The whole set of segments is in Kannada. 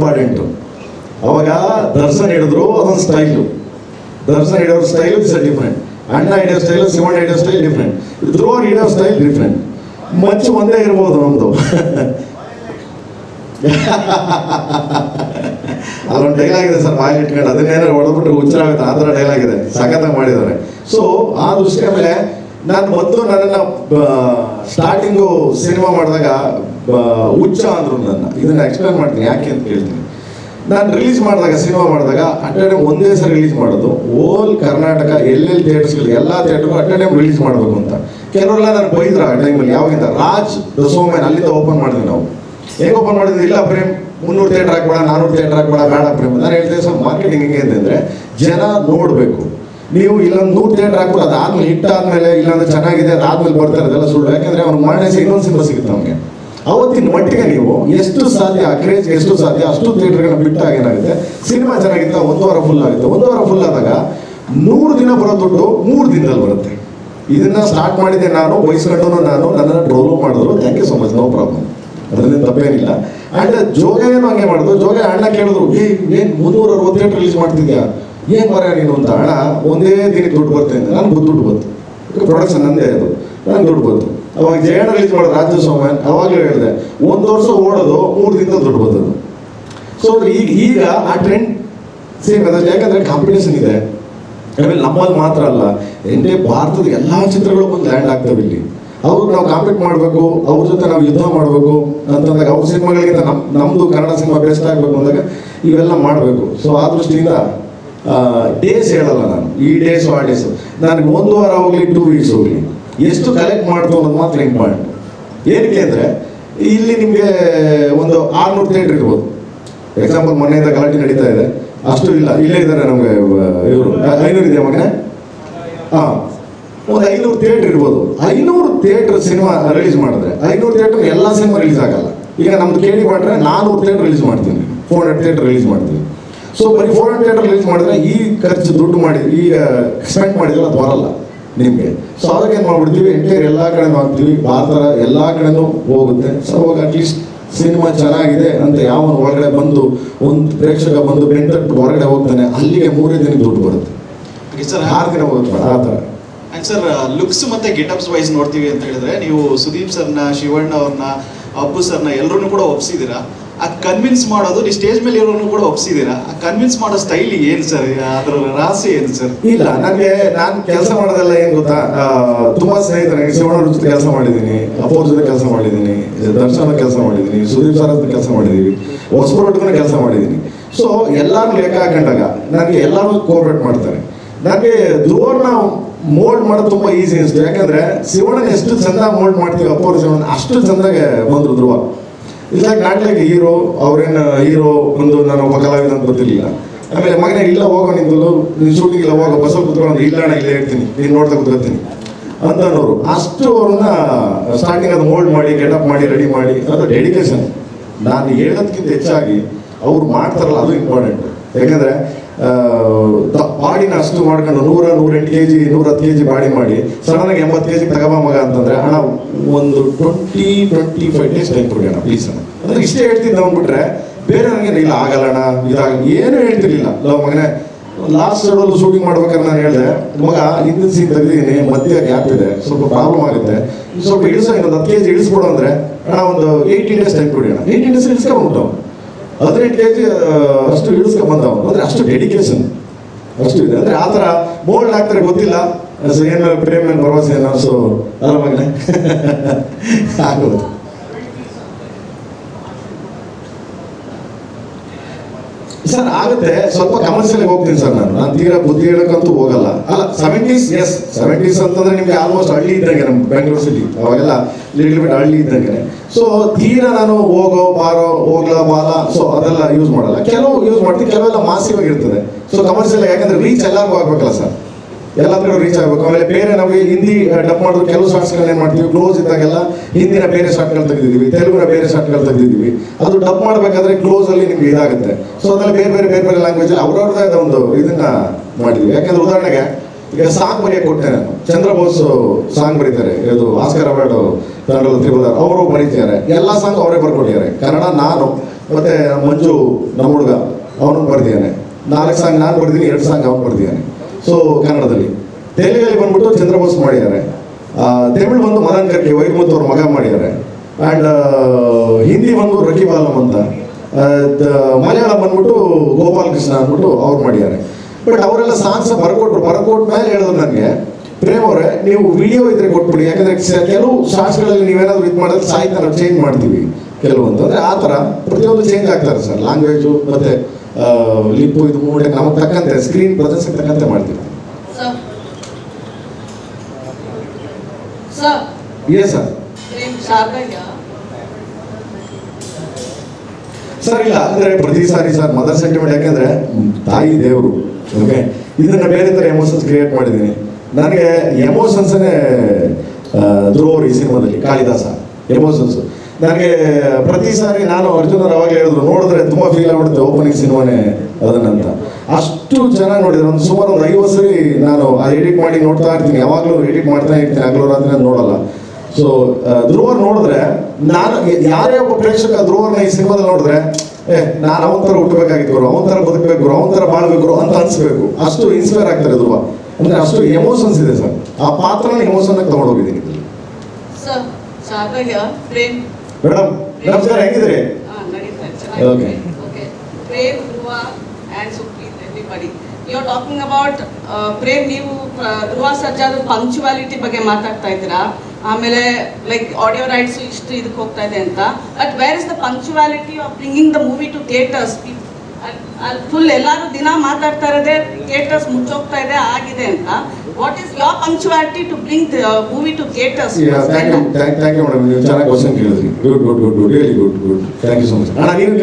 ಇಂಪಾರ್ಟೆಂಟು ಅವಾಗ ದರ್ಶನ್ ಹಿಡಿದ್ರು ಅದೊಂದು ಸ್ಟೈಲು ದರ್ಶನ್ ಹಿಡಿಯೋ ಸ್ಟೈಲ್ ಇಸ್ ಡಿಫ್ರೆಂಟ್ ಅಣ್ಣ ಹಿಡಿಯೋ ಸ್ಟೈಲು ಶಿವಣ್ಣ ಹಿಡಿಯೋ ಸ್ಟೈಲ್ ಡಿಫ್ರೆಂಟ್ ಧ್ರುವ ಹಿಡಿಯೋ ಸ್ಟೈಲ್ ಡಿಫ್ರೆಂಟ್ ಮಚ್ಚು ಒಂದೇ ಇರ್ಬೋದು ನಮ್ಮದು ಅಲ್ಲೊಂದು ಡೈಲಾಗ್ ಇದೆ ಸರ್ ಬಾಯಿ ಇಟ್ಕೊಂಡು. ಅದನ್ನೇನಾದ್ರು ಹೊಡೆದ್ಬಿಟ್ರೆ ಹುಚ್ಚರ ಆಗುತ್ತೆ. ಆ ಥರ ಡೈಲಾಗ್ ಇದೆ ಸಖತ್ತಾಗಿ ಮಾಡಿದ್ದಾರೆ. ಸೊ ಆ ದೃಷ್ಟಿಯ ಮೇಲೆ ನಾನು ಮೊದಲು ನನ್ನನ್ನು ಸ್ಟಾರ್ಟಿಂಗು ಸಿನಿಮಾ ಮಾಡಿದಾಗ ಹುಚ್ಚ ಅಂದ್ರು ನನ್ನ. ಇದನ್ನ ಎಕ್ಸ್ಪ್ಲೇನ್ ಮಾಡ್ತೀನಿ, ಯಾಕೆ ಅಂತ ಹೇಳ್ತೀನಿ ನಾನು ರಿಲೀಸ್ ಮಾಡಿದಾಗ ಸಿನಿಮಾ ಮಾಡಿದಾಗ ಅಟ್ ಒಂದೇ ಸರಿ ರಿಲೀಸ್ ಮಾಡೋದು. ಓಲ್ ಕರ್ನಾಟಕ, ಎಲ್ಲೆಲ್ಲಿ ಥಿಯೇಟರ್ಸ್ಗಳು ಎಲ್ಲ ಥಿಯೇಟರ್ಗೂ ಅಟ್ ರಿಲೀಸ್ ಮಾಡಬೇಕು ಅಂತ. ಕೆಲವರೆಲ್ಲ ನಾನು ಬೈದ್ರ ಆ ಟೈಮಲ್ಲಿ ಯಾವಾಗಿಂದ? ರಾಜ್ ದ ಸೋಮ್ಯಾನ್ ಅಲ್ಲಿಂದ ಓಪನ್ ಮಾಡಿದ್ವಿ ನಾವು. ಹೇಗೆ ಓಪನ್ ಮಾಡಿದ್ವಿ? ಇಲ್ಲ, ಪ್ರೇಮ್, ಮುನ್ನೂರು ಥಿಯೇಟರ್ ಹಾಕ್ಬೇಡ, ನಾನೂರು ಥಿಯೇಟರ್ ಹಾಕ್ಬೇಡ, ಬೇಡ ಪ್ರೇಮ್. ನಾನು ಹೇಳ್ತೇವೆ ಸರ್ ಮಾರ್ಕೆಟಿಂಗ್ ಹೇಗೆ ಅಂತಂದರೆ ಜನ ನೋಡಬೇಕು. ನೀವು ಇಲ್ಲೊಂದು ನೂರು ಥಿಯೇಟರ್ ಹಾಕ್ಬೋದು ಅದಾದ್ಮೇಲೆ ಹಿಟ್ ಆದ್ಮೇಲೆ ಇಲ್ಲಾಂದ್ರೆ ಚೆನ್ನಾಗಿದೆ, ಅದಾದ್ಮೇಲೆ ಬರ್ತಾರೆ, ಅದೆಲ್ಲ ಸುಳ್ಳು. ಯಾಕಂದ್ರೆ ಅವ್ನು ಮಾಡೇ ಇನ್ನೊಂದು ಸಿನಿಮಾ ಸಿಗುತ್ತೆ ನಮಗೆ ಅವತ್ತಿನ ಮಟ್ಟಿಗೆ ನೀವು ಎಷ್ಟು ಸಾಧ್ಯ ಕ್ರೇಜ್ ಎಷ್ಟು ಸಾಧ್ಯ ಅಷ್ಟು ಥಿಯೇಟರ್ಗಳನ್ನ ಬಿಟ್ಟಾಗ ಏನಾಗುತ್ತೆ? ಸಿನಿಮಾ ಚೆನ್ನಾಗಿತ್ತ, ಒಂದು ವಾರ ಫುಲ್ ಆಗುತ್ತೆ. ಒಂದು ವಾರ ಫುಲ್ ಆದಾಗ ನೂರು ದಿನ ಬರೋ ದುಡ್ಡು ಮೂರು ದಿನದಲ್ಲಿ ಬರುತ್ತೆ. ಇದನ್ನ ಸ್ಟಾರ್ಟ್ ಮಾಡಿದೆ ನಾನು ಬಯಸ್ಕೊಂಡು ನಾನು, ನನ್ನನ್ನು ಟ್ರೋಲು ಮಾಡಿದ್ರು. Thank you so much no problem ಅದರಲ್ಲಿ ತಪ್ಪೇನಿಲ್ಲ. ಅಂಡ್ ಜೋಗೇನು ಹಂಗೆ ಮಾಡಿದ್ರು. ಜೋಗ ಅಣ್ಣ ಕೇಳಿದ್ರು, ಏ, ಏನು ಮುನ್ನೂರ ಅರವತ್ತು ಥಿಯೇಟರ್ ರಿಲೀಸ್ ಮಾಡ್ತಿದ್ಯಾ? ಏನು ಮರ ನೀನು ಅಂತ? ಅಣ್ಣ, ಒಂದೇ ದಿನಕ್ಕೆ ದುಡ್ಡು ಬರ್ತೇನೆ. ನಾನು ದುಡ್ಡು ಬಂತು. ಪ್ರೊಡಕ್ಷನ್ ನಂದೇ ಅದು. ನನಗೆ ದುಡ್ಡು ಬಂತು. ಅವಾಗ ಜಯಣ್ಣ ರಿಲೀಸ್ ಮಾಡೋದು ರಾಜ್ಯ ಸೋಮನ್ ಅವಾಗಲೂ ಹೇಳಿದೆ, ಒಂದು ವರ್ಷ ಓಡೋದು ಮೂರು ದಿನ ದುಡ್ಡು ಬಂದದ್ದು. ಸೊ ಈಗ ಈಗ ಆ ಟ್ರೆಂಡ್ ಸೇಮ್ ಅದರಲ್ಲಿ ಯಾಕಂದ್ರೆ ಕಾಂಪಿಟೇಷನ್ ಇದೆ. ಆಮೇಲೆ ನಮ್ಮಲ್ಲಿ ಮಾತ್ರ ಅಲ್ಲ. ಎಂಟೇ ಭಾರತದ ಎಲ್ಲ ಚಿತ್ರಗಳು ಬಂದು ಲ್ಯಾಂಡ್ ಆಗ್ತವೆ ಇಲ್ಲಿ. ಅವ್ರು ನಾವು ಕಾಂಪೀಟ್ ಮಾಡಬೇಕು, ಅವ್ರ ಜೊತೆ ನಾವು ಯುದ್ಧ ಮಾಡಬೇಕು ಅಂತಂದಾಗ ಅವ್ರ ಸಿನಿಮಾಗಳಿಗಿಂತ ನಮ್ಮ ನಮ್ಮದು ಕನ್ನಡ ಸಿನಿಮಾ ಬೆಸ್ಟ್ ಆಗಬೇಕು ಅಂದಾಗ ಇವೆಲ್ಲ ಮಾಡಬೇಕು. ಸೊ ಆ ದೃಷ್ಟಿಯಿಂದ ಡೇಸ್ ಹೇಳಲ್ಲ ನಾನು. ಈ ಡೇಸ್ ಆ ಡೇಸು ನನಗೆ ಒಂದು ವಾರ ಹೋಗ್ಲಿ ಟೂ ವೀಕ್ಸ್ ಹೋಗ್ಲಿ. ಎಷ್ಟು ಕಲೆಕ್ಟ್ ಮಾಡ್ತು ಅನ್ನೋದು ಮಾತ್ರ ಇಂಪಾರ್ಟೆಂಟ್ ಏನಕ್ಕೆ ಅಂದರೆ, ಇಲ್ಲಿ ನಿಮಗೆ ಒಂದು ಆರ್ನೂರು ಥಿಯೇಟರ್ ಇರ್ಬೋದು. ಎಕ್ಸಾಂಪಲ್ ಮೊನ್ನೆಯಿಂದ ಗಲಾಟೆ ನಡೀತಾ ಇದೆ. ಅಷ್ಟು ಇಲ್ಲ. ಇಲ್ಲೇ ಇದ್ದಾರೆ ನಮಗೆ ಇವರು. ಐನೂರು ಇದೆ ಮಗನೇ? ಹಾಂ. ಒಂದು ಐನೂರು ಥಿಯೇಟರ್ ಇರ್ಬೋದು. ಐನೂರು ಥಿಯೇಟರ್ ಸಿನಿಮಾ ರಿಲೀಸ್ ಮಾಡಿದ್ರೆ, ಐನೂರು ಥಿಯೇಟರ್ ಎಲ್ಲ ಸಿನಿಮಾ ರಿಲೀಸ್ ಆಗಲ್ಲ. ಈಗ ನಮ್ದು ಕೇಳಿ ಮಾಡಿದ್ರೆ ನಾನೂರು ಥಿಯೇಟರ್ ರಿಲೀಸ್ ಮಾಡ್ತೀನಿ. ಫೋರ್ ಹಂಡ್ರೆಡ್ ಥಿಯೇಟರ್ ರಿಲೀಸ್ ಮಾಡ್ತೀನಿ. ಸೊ ಬರೀ ಫೋರ್ ಹಂಡ್ರೆಡ್ ಥಿಯೇಟರ್ ರಿಲೀಸ್ ಮಾಡಿದ್ರೆ ಈ ಖರ್ಚು ದುಡ್ಡು ಮಾಡಿ ಈಗ ಸ್ಪೆಂಡ್ ಮಾಡಿದ್ರೆ ಅದು ಬರಲ್ಲ. ನಿಮಗೆ. ಸೊ ಅದಕ್ಕೆ ಏನು ಮಾಡ್ಬಿಡ್ತೀವಿ? ಎಂಟೈರ್ ಎಲ್ಲ ಕಡೆನೂ ಹಾಕ್ತೀವಿ ಭಾರತ ಎಲ್ಲ ಕಡೆನೂ ಹೋಗುತ್ತೆ. ಸೊ ಅವಾಗ ಅಟ್ಲೀಸ್ಟ್ ಸಿನಿಮಾ ಚೆನ್ನಾಗಿದೆ ಅಂತ ಯಾವ ಒಳಗಡೆ ಬಂದು ಒಂದು ಪ್ರೇಕ್ಷಕ ಬಂದು ಬೆಂಟಟ್ಟು ಹೊರಗಡೆ ಹೋಗ್ತಾನೆ ಅಲ್ಲಿಗೆ ಮೂರೇ ದಿನ ದುಡ್ಡು ಬರುತ್ತೆ. ಸರ್ ಆರು ದಿನ ಹೋಗುತ್ತೆ ಆ ಥರ. ಸರ್ ಲುಕ್ಸ್ ಮತ್ತೆ ಗೆಟಪ್ಸ್ ವೈಸ್ ನೋಡ್ತೀವಿ ಅಂತ ಹೇಳಿದ್ರೆ ನೀವು ಸುದೀಪ್ ಸರ್ನ ಶಿವಣ್ಣ ಅವ್ರನ್ನ ಅಪ್ಪು ಸರ್ನ ಎಲ್ಲರೂ ಕೂಡ ಒಪ್ಸಿದ್ದೀರಾ? ಆ ಕನ್ವಿನ್ಸ್ ಮಾಡೋದು ನೀವು ಸ್ಟೇಜ್ ಮೇಲೆ ಇರೋನು ಕೂಡ ಒಪ್ಸಿದ್ದೀರಾ? ಕನ್ವಿನ್ಸ್ ಮಾಡೋ ಸ್ಟೈಲ್ ಏನು ಸರ್ ಅದರ ರಾಸಿ ಏನು ಸರ್ ಇಲ್ಲ ನನಗೆ ನಾನು ಕೆಲಸ ಮಾಡೋದೆಲ್ಲ ಏನು ಗೊತ್ತಾ? ತುಂಬಾ ಸ್ನೇಹಿತರು ಶಿವಣ್ಣ ಜೊತೆ ಕೆಲಸ ಮಾಡಿದ್ದೀನಿ, ಅಪ್ಪವ್ರ ಜೊತೆ ಕೆಲಸ ಮಾಡಿದ್ದೀನಿ ದರ್ಶನ ಕೆಲಸ ಮಾಡಿದ್ದೀನಿ, ಸುದೀಪ್ ಸರ್ ಅಂತ ಕೆಲಸ ಮಾಡಿದ್ದೀವಿ ಹೊಸಬರೊಟ್ಟಿಗೂ ಕೆಲಸ ಮಾಡಿದ್ದೀನಿ ಸೊ ಎಲ್ಲಾರು ಲೆಕ್ಕ ಹಾಕೊಂಡಾಗ ನನಗೆ ಎಲ್ಲರೂ ಕೋಆಪರೇಟ್ ಮಾಡ್ತಾರೆ. ನನಗೆ ಧ್ರುವನ ಮೋಲ್ಡ್ ಮಾಡೋದು ತುಂಬಾ ಈಸಿ ಅನಿಸ್ತು ಯಾಕಂದ್ರೆ ಶಿವಣ್ಣನ ಎಷ್ಟು ಚಂದ ಮೋಲ್ಡ್ ಮಾಡ್ತೀವಿ, ಅಪ್ಪವ್ರ ಶಿವಣ್ಣ ಅಷ್ಟು ಚಂದಾಗೆ ಬಂದ್ರು ಧ್ರುವ. ಇಲ್ಲ ನಾಟ್ಲಿಗೆ ಹೀರೋ, ಅವ್ರೇನು ಹೀರೋ ಒಂದು ನಾನು ಒಬ್ಬ ಕಲಾವಿದ ಅಂತ ಗೊತ್ತಿರಲಿಲ್ಲ. ಆಮೇಲೆ ಮಗನೇ, ಇಲ್ಲ, ಹೋಗೋ ನಿಂತು ಶೂಟಿಂಗ್ ಇಲ್ಲ ಹೋಗೋ ಬಸ್ಸಲ್ಲಿ ಕುತ್ಕೊಂಡು ಇಲ್ಲ ಅಣ್ಣ, ಇಲ್ಲೇ ಇರ್ತೀನಿ, ನೀನು ನೋಡ್ತಾ ಕುತ್ಕೊತೀನಿ ಅನ್ನೋರು. ಅಷ್ಟು ಅವ್ರನ್ನ ಸ್ಟಾರ್ಟಿಂಗ್ ಅದು ಮೋಲ್ಡ್ ಮಾಡಿ ಗೆಟಪ್ ಮಾಡಿ ರೆಡಿ ಮಾಡಿ, ಅದು ಡೆಡಿಕೇಶನ್ ನಾನು ಹೇಳೋದಕ್ಕಿಂತ ಹೆಚ್ಚಾಗಿ ಅವ್ರು ಮಾಡ್ತಾರಲ್ಲ, ಅದು ಇಂಪಾರ್ಟೆಂಟ್ ಯಾಕಂದ್ರೆ ಬಾಡಿನ ಅಷ್ಟು ಮಾಡ್ಕೊಂಡು ನೂರ, ನೂರೆಂಟು ಕೆ ಜಿ ನೂರ ಹತ್ತು ಕೆ ಜಿ ಬಾಡಿ ಮಾಡಿ ಸಡನ್ ಆಗಿ ಎಂಬತ್ತು ಕೆ ಜಿ ತಗೋಬ ಮಗ ಅಂತಂದ್ರೆ ಹಣ ಒಂದು twenty twenty five days time ಕೊಡಿ ಅಣ್ಣ ಪ್ಲೀಸ್ ಅಣ್ಣ. ಅಂದ್ರೆ ಇಷ್ಟೇ ಹೇಳ್ತಿದ್ದೆ ಅಂದ್ಬಿಟ್ರೆ ಬೇರೆ ನನಗೆ ಇಲ್ಲ, ಆಗಲ್ಲ ಅಣ್ಣ ಇದಾಗ ಏನು ಹೇಳ್ತಿರ್ಲಿಲ್ಲ. ಲವ್ ಮಗನೇ ಲಾಸ್ಟ್ ಶೆಡ್ಯೂಲ್ ಶೂಟಿಂಗ್ ಮಾಡ್ಬೇಕಾದ್ರೆ ನಾನು ಹೇಳಿದೆ, ಮಗ ಹಿಂದಿನ ಸೀನ್ ತೆಗೆದಿದ್ದೀನಿ, ಮಧ್ಯ ಗ್ಯಾಪ್ ಇದೆ, ಸ್ವಲ್ಪ ಪ್ರಾಬ್ಲಮ್ ಆಗುತ್ತೆ ಸ್ವಲ್ಪ ಇಳಿಸೋ, ಇನ್ನೊಂದು ಹತ್ತು ಕೆ ಜಿ ಇಳಿಸ್ಬಿಡು ಅಂದ್ರೆ, ಅಣ್ಣ, ಒಂದು ಏಯ್ಟೀನ್ ಡೇಸ್ ಟೈಮ್ ಕೊಡಿ ಅಣ್ಣ. ಏಯ್ಟೀನ್ ಡೇಸ್ ಇಳಿಸ್ಕೊಂಡ್ಬಿಟ್ಟು. ಹದಿನೆಂಟು ಕೆ ಜಿ ಅಷ್ಟು ಇಳಿಸ್ಕೊಂಡ್ ಬಂದವನು ಅಂದ್ರೆ ಅಷ್ಟು ಡೆಡಿಕೇಶನ್ ಅಷ್ಟು ಇದೆ. ಅಂದ್ರೆ ಆ ಥರ ಮೋಲ್ಡ್ ಆಗ್ತಾರೆ, ಗೊತ್ತಿಲ್ಲ. ಸೊ ಏನು, ಪ್ರೇಮ್ ಮೇಲೆ ಭರವಸೆ ಏನೋ? ಸೊ ಅಲ್ಲ ಮಗನೇ ಆಗೋದು. ಸರ್, ಆಗುತ್ತೆ. ಸ್ವಲ್ಪ ಕಮರ್ಷಿಯಲ್ ಹೋಗ್ತೀನಿ ಸರ್ ನಾನು. ನಾನು ತೀರಾ ಬುದ್ಧಿ ಹೇಳಕ್ಕಂತೂ ಹೋಗಲ್ಲ. ಅಲ್ಲ ಸೆವೆಂಟೀಸ್ ಎಸ್ ಸೆವೆಂಟೀಸ್ ಅಂತಂದ್ರೆ ನಿಮಗೆ ಆಲ್ಮೋಸ್ಟ್ ಹಳ್ಳಿ ಇದ್ದಂಗೆ ನಮ್ಮ ಬೆಂಗಳೂರು ಸಿಟಿ ಅವಾಗೆಲ್ಲ ಲಿಟಲ್ ಬಿಟ್ ಹಳ್ಳಿ ಇದ್ದಂಗೆ ಸೊ ತೀರಾ ನಾನು ಹೋಗೋ, ಬಾರೋ, ಹೋಗ್ಲಾ ಬಾಲ ಸೊ ಅದೆಲ್ಲ ಯೂಸ್ ಮಾಡಲ್ಲ. ಕೆಲವು ಯೂಸ್ ಮಾಡ್ತೀನಿ. ಕೆಲವೆಲ್ಲ ಮಾಸಿವಾಗಿರ್ತದೆ ಸೊ ಕಮರ್ಷಿಯಲ್ ಯಾಕಂದ್ರೆ ರೀಚ್ ಎಲ್ಲರಿಗೂ ಆಗ್ಬೇಕಲ್ಲ ಸರ್. ಎಲ್ಲಾದ್ರೂ ರೀಚ್ ಆಗಬೇಕು. ಆಮೇಲೆ ಬೇರೆ ನಮಗೆ ಹಿಂದಿ ಡಬ್ ಮಾಡಿದ್ರು ಕೆಲವು ಶಾರ್ಟ್ಸ್ಗಳನ್ನ ಏನು ಮಾಡ್ತೀವಿ? ಕ್ಲೋಸ್ ಇದ್ದಾಗೆಲ್ಲ ಹಿಂದಿನ ಬೇರೆ ಶಾರ್ಟ್ಗಳು ತೆಗೆದಿದ್ದೀವಿ, ತೆಲುಗಿನ ಬೇರೆ ಶಾರ್ಟ್ಗಳು ತೆಗೆದಿದ್ದೀವಿ. ಅದು ಡಬ್ ಮಾಡಬೇಕಾದ್ರೆ ಕ್ಲೋಸ್ ಅಲ್ಲಿ ನಿಮ್ಗೆ ಇದಾಗುತ್ತೆ. ಸೊ ಅದ್ರಲ್ಲಿ ಬೇರೆ ಬೇರೆ ಬೇರೆ ಬೇರೆ ಲ್ಯಾಂಗ್ವೇಜ್ ಅವ್ರವ್ರದ್ದೇ ಒಂದು ಇದನ್ನ ಮಾಡಿದ್ವಿ. ಯಾಕಂದ್ರೆ ಉದಾಹರಣೆಗೆ, ಈಗ ಸಾಂಗ್ ಬರೆಯಕ್ಕೆ ಕೊಟ್ಟೆ ನಾನು. ಚಂದ್ರಬೋಸ್ ಸಾಂಗ್ ಬರೀತಾರೆ. ಇದು ಆಸ್ಕರ್ ಅವಾರ್ಡ್ ತ್ರಿಬುಲಾರ್ ಅವರು ಬರೀತಿದ್ದಾರೆ. ಎಲ್ಲ ಸಾಂಗ್ ಅವರೇ ಬರ್ಕೊಟ್ಟಿದ್ದಾರೆ. ಕನ್ನಡ ನಾನು, ಮತ್ತೆ ಮಂಜು, ನಮ್ಮ ಹುಡುಗ, ಅವನು ಬರ್ದಿದ್ದಾನೆ. ನಾಲ್ಕು ಸಾಂಗ್ ನಾನು ಬರ್ತೀನಿ ಎರಡು ಸಾಂಗ್ ಅವನು ಬರ್ದಿದ್ದಾನೆ. ಸೊ, ಕನ್ನಡದಲ್ಲಿ. ತೆಲುಗಲ್ಲಿ ಬಂದ್ಬಿಟ್ಟು ಚಂದ್ರಬೋಸ್ ಮಾಡಿದ್ದಾರೆ. ತಮಿಳ್ ಬಂದು ಮದನ್ ಕಟ್ಟಿ ವೈರ್ಮುತ್ ಅವ್ರ ಮಗ ಮಾಡಿದ್ದಾರೆ. ಆ್ಯಂಡ್ ಹಿಂದಿ ಬಂದು ರಕಿಬಾಲಂ ಅಂತ. ಮಲಯಾಳಂ ಬಂದ್ಬಿಟ್ಟು ಗೋಪಾಲ್ ಕೃಷ್ಣ ಅಂದ್ಬಿಟ್ಟು ಅವ್ರು ಮಾಡಿದ್ದಾರೆ. ಬಟ್ ಅವರೆಲ್ಲ ಸಾಂಗ್ಸ್ ಬರ್ಕೊಟ್ರು. ಬರ್ಕೊಟ್ಟ ಮೇಲೆ ಹೇಳಿದ್ರು ನನಗೆ, ಪ್ರೇಮ್ ಅವರೇ, ನೀವು ವಿಡಿಯೋ ಇದ್ರೆ ಕೊಟ್ಬಿಡಿ. ಯಾಕಂದ್ರೆ ಕೆಲವು ಸಾಂಗ್ಸ್ಗಳಲ್ಲಿ ನೀವೇನಾದ್ರು ಇದು ಮಾಡಿದ್ರೆ ಸಾಹಿತ್ಯ ನಾವು ಚೇಂಜ್ ಮಾಡ್ತೀವಿ ಕೆಲವೊಂದು ಅಂದರೆ ಆ ಥರ ಪ್ರತಿಯೊಂದು ಚೇಂಜ್ ಆಗ್ತಾರೆ ಸರ್. ಲ್ಯಾಂಗ್ವೇಜು ಮತ್ತೆ ಲಿಪ್ಪು ಇದು ಮೂಡೆ ನಮಗೆ ತಕ್ಕಂತೆ ಸ್ಕ್ರೀನ್ ಪ್ರದರ್ಶನಕ್ಕೆ ತಕ್ಕಂತೆ ಮಾಡ್ತೀವಿ. ಇದೆ ಸರ್ ಸರ್ ಇಲ್ಲ ಅಂದ್ರೆ ಪ್ರತಿ ಸಾರಿ ಸರ್ ಮದರ್ ಸೆಂಟಿಮೆಂಟ್ ಯಾಕೆಂದ್ರೆ ತಾಯಿ ದೇವರು ಓಕೆ ಇದನ್ನ ಬೇರೆ ತರ ಎಮೋಷನ್ಸ್ ಕ್ರಿಯೇಟ್ ಮಾಡಿದ್ದೀನಿ. ನನಗೆ ಎಮೋಷನ್ಸೇ ಧ್ರುವರು ಈ ಸಿನಿಮಾದಲ್ಲಿ ಕಾಳಿದಾಸ ಎಮೋಷನ್ಸ್ ನನಗೆ ಪ್ರತಿ ಸಾರಿ ನಾನು ಅರ್ಜುನ್ ಅವ್ರು ಅವಾಗ ಹೇಳಿದ್ರು, ನೋಡಿದ್ರೆ ತುಂಬಾ ಫೀಲ್ ಆಗ್ಬಿಡುತ್ತೆ ಓಪನಿಂಗ್ ಸಿನಿಮಾನೇ ಅದನ್ನಂತ. ಅಷ್ಟು ಚೆನ್ನಾಗಿ ನೋಡಿದ್ರು. ಒಂದು ಸುಮಾರು ಒಂದು ಐವತ್ತು ಸರಿ ನಾನು ಅದು ಎಡಿಟ್ ಮಾಡಿ ನೋಡ್ತಾ ಇರ್ತೀನಿ. ಯಾವಾಗಲೂ ಎಡಿಟ್ ಮಾಡ್ತಾ ಇರ್ತೀನಿ. ಆಗಲೂ ರಾತ್ರಿ ನಾನು ನೋಡಲ್ಲ. ಸೊ ಧ್ರುವರ್ ನೋಡಿದ್ರೆ ನಾನು ಯಾರೇ ಒಬ್ಬ ಪ್ರೇಕ್ಷಕ ಧ್ರುವರ್ನ ಈ ಸಿನಿಮಾದಲ್ಲಿ ನೋಡಿದ್ರೆ, ಏ, ನಾನು ಅವನ ಥರ ಹುಟ್ಟಬೇಕಾಗಿತ್ತು ಗುರು. ಅವನ ಥರ ಬದುಕಬೇಕು ಅವನ ಥರ ಬಾಳ್ಬೇಕು ಅಂತ ಅನಿಸ್ಬೇಕು. ಅಷ್ಟು ಇನ್ಸ್ಪೈರ್ ಆಗ್ತಾರೆ ಧ್ರುವ. ಅಂದ್ರೆ ಅಷ್ಟು ಎಮೋಷನ್ಸ್ ಇದೆ ಸರ್. ಆ ಪಾತ್ರನ ಎಮೋಷನ್ ತಗೊಂಡೋಗಿದ್ದೀನಿ ಶಾರದಯ್ಯ ಪ್ರೇಮ್ ಮೇಡಮ್ ನಮಸ್ಕಾರ ಹೆಂಗಿದ್ರಿ. Okay Prem Dhruva and Supreeth everybody you are talking about Prem ನೀವು ಧ್ರುವ ಸಜ್ಜಾದ ಪಂಕ್ಚುವಾಲಿಟಿ ಬಗ್ಗೆ ಮಾತಾಡ್ತಾ ಇದ್ದೀರಾ? ಆಮೇಲೆ ಲೈಕ್ ಆಡಿಯೋ ರೈಟ್ಸ್ ಇಷ್ಟು ಇದಕ್ಕೆ ಹೋಗ್ತಾ ಇದೆ ಅಂತ. But where is the punctuality of bringing the movie to theatres full ಎಲ್ಲರೂ ದಿನ ಮಾತಾಡ್ತಾ ಇರೋದೇ ಥಿಯೇಟರ್ಸ್ ಮುಚ್ಚೋಗ್ತಾ ಇದೆ ಆಗಿದೆ ಅಂತ. What is your punctuality to bring movie to theatres thank you thank thank you madam ನೀವು ಚೆನ್ನಾಗಿ ಕ್ವಶನ್ ಕೇಳಿದ್ರಿ. Good good good good really good good thank you so much ಅಣ್ಣ ನೀನು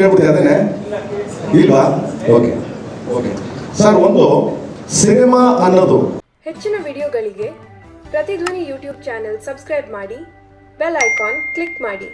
ಇಲ್ವಾ? ಓಕೆ ಓಕೆ ಸರ್ ಒಂದು ಸಿನಿಮಾ ಅನ್ನೋದು. ಹೆಚ್ಚಿನ ವಿಡಿಯೋಗಳಿಗೆ ಪ್ರತಿಧ್ವನಿ ಯೂಟ್ಯೂಬ್ ಚಾನೆಲ್ ಸಬ್ಸ್ಕ್ರೈಬ್ ಮಾಡಿ ಬೆಲ್ ಐಕಾನ್ ಕ್ಲಿಕ್ ಮಾಡಿ.